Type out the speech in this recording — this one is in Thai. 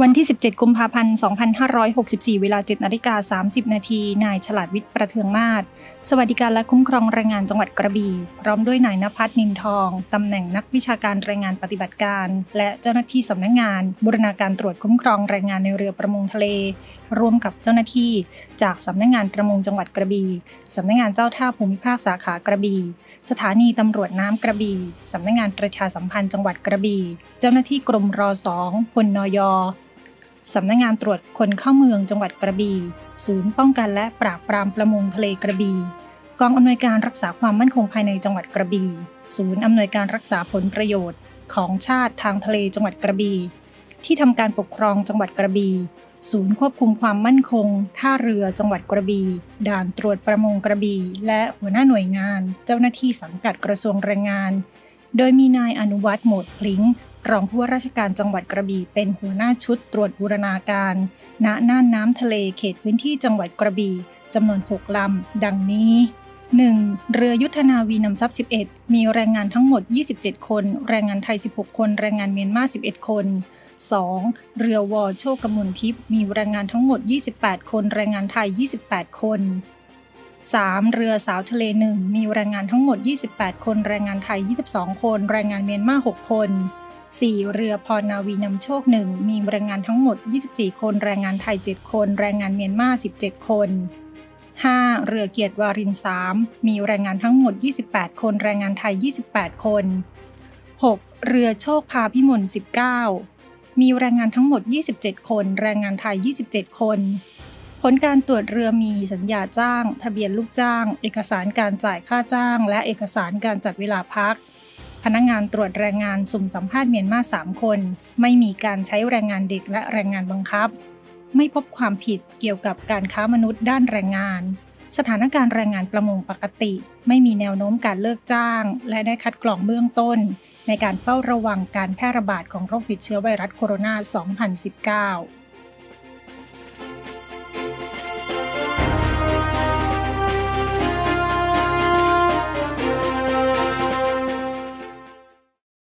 วันที่ 17 กุมภาพันธ์ 2564 เวลา 7นาฬิกา30 นาที นายฉลาดวิทย์ประเทืองมาศ สวัสดิการและคุ้มครองแรงงานจังหวัดกระบี่ พร้อมด้วยนายนภัสนินทอง ตำแหน่งนักวิชาการแรงงานปฏิบัติการ และเจ้าหน้าที่สำนักงาน บูรณาการตรวจคุ้มครองแรงงานในเรือประมงทะเล ร่วมกับเจ้าหน้าที่ จากสำนักงานประมงจังหวัดกระบี่ สำนักงานเจ้าท่าภูมิภาคสาขากระบี่ สถานีตำรวจน้ำกระบี่สำนักงานประชาสัมพันธ์จังหวัดกระบี่เจ้าหน้าที่กรมรอสองพลนยสำนักงานตรวจคนเข้าเมืองจังหวัดกระบี่ศูนย์ป้องกันและปราบปรามประมงทะเลกระบี่กองอำนวยการรักษาความมั่นคงภายในจังหวัดกระบี่ศูนย์อำนวยการรักษาผลประโยชน์ของชาติทางทะเลจังหวัดกระบี่ ที่ทำการปกครองจังหวัดกระบี่ศูนย์ควบคุมความมั่นคง ท่าเรือจังหวัดกระบี่ ด่านตรวจประมงกระบี่ และหัวหน้าหน่วยงาน เจ้าหน้าที่สังกัดกระทรวงแรงงาน โดยมีนายอนุวัฒน์โหมดพลิงรองผู้ว่าราชการจังหวัดกระบี่เป็นหัวหน้าชุดตรวจบูรณาการ ณ น่านน้ำทะเลเขตพื้นที่จังหวัดกระบี่จำนวน 6 ลำ ดังนี้ 1. เรือยุทธนาวีนำทรัพย์ 11 มีแรงงานทั้งหมด 27 คน แรงงานไทย 16 คน แรงงานเมียนมา 11 คน 2. เรือวอโชคกมลทิพย์มีแรงงานทั้งหมด 28 คน แรงงานไทย 28 คน 3. เรือสาวทะเลหนึ่งมีแรงงานทั้งหมด 28 คน แรงงานไทย 22 คน แรงงานเมียนมา6 คน 4. เรือพรนาวีนำโชคหนึ่งมีแรงงานทั้งหมด 24 คน แรงงานไทย 7 คน แรงงานเมียนมา 17 คน 5. เรือเกียรติวาริน 3 มีแรงงานทั้งหมด 28 คน แรงงานไทย 28 คน 6. เรือโชคพาพิมล19 มีแรงงานทั้งหมด 27 คน แรงงานไทย 27 คน ผลการตรวจเรือมีสัญญาจ้าง ทะเบียนลูกจ้าง เอกสารการจ่ายค่าจ้าง และเอกสารการจัดเวลาพัก พนักงานตรวจแรงงานสุ่มสัมภาษณ์เมียนมา 3 คน ไม่มีการใช้แรงงานเด็กและแรงงานบังคับ ไม่พบความผิดเกี่ยวกับการค้ามนุษย์ด้านแรงงานสถานการณ์แรงงานประมงปกติ ไม่มีแนวโน้มการเลิกจ้าง และได้คัดกรองเบื้องต้น ในการเฝ้าระวังการแพร่ระบาดของโรคติดเชื้อไวรัสโคโรนา 2019